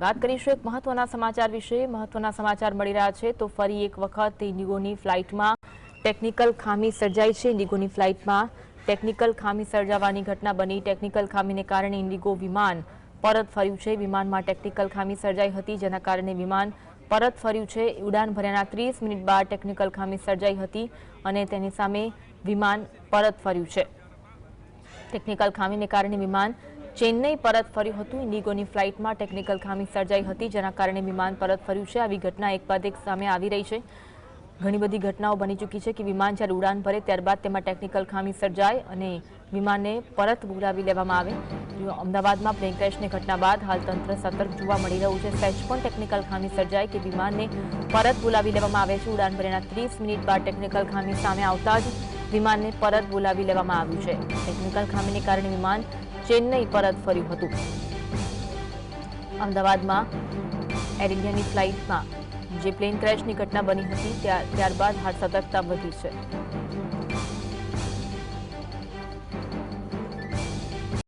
વાત કરીશું એક મહત્વના સમાચાર વિશે. મહત્વના સમાચાર મળી રહ્યા છે તો ફરી એક વખત ઇન્ડિગોની ફ્લાઇટમાં ટેકનિકલ ખામી સર્જાઈ છે. ઇન્ડિગોની ફ્લાઇટમાં ટેકનિકલ ખામી સર્જાવાની ઘટના બની. ટેકનિકલ ખામીને કારણે ઇન્ડિગો વિમાન પરત ફર્યું છે. વિમાનમાં ટેકનિકલ ખામી સર્જાઈ હતી, જેના કારણે વિમાન પરત ફર્યું છે. ઉડાન ભર્યાના ત્રીસ મિનિટ બાદ ટેકનિકલ ખામી સર્જાઈ હતી અને તેની સામે વિમાન પરત ફર્યું છે. ટેકનિકલ ખામીને કારણે વિમાન ચેન્નઈ પરત ફર્યું હતું. ઇન્ડિગોની ફ્લાઇટમાં ટેકનિકલ ખામી સર્જાઈ હતી, જેના કારણે વિમાન પરત ફર્યું છે. આવી ઘટના એક બાદ એક સામે આવી રહી છે. ઘણી બધી ઘટનાઓ બની ચૂકી છે કે વિમાન જ્યારે ઉડાન ભરે ત્યારબાદ તેમાં ટેકનિકલ ખામી સર્જાય અને વિમાનને પરત બોલાવી લેવામાં આવે. અમદાવાદમાં પ્લેન ક્રેશની ઘટના બાદ હાલ તંત્ર સતર્ક જોવા મળી રહ્યું છે. સહેજ પણ ટેકનિકલ ખામી સર્જાય કે વિમાનને પરત બોલાવી લેવામાં આવે છે. ઉડાન ભરેના ત્રીસ મિનિટ બાદ ટેકનિકલ ખામી સામે આવતા જ વિમાનને પરત બોલાવી લેવામાં આવ્યું છે. ટેકનિકલ ખામીને કારણે વિમાન ચેન્નઈ પરત ફર્યું હતું. અમદાવાદમાં એર ઇન્ડિયાની ફ્લાઇટમાં જે પ્લેન ક્રેશની ઘટના બની હતી ત્યાર ત્યારબાદ હાલ સતર્કતા વધી છે.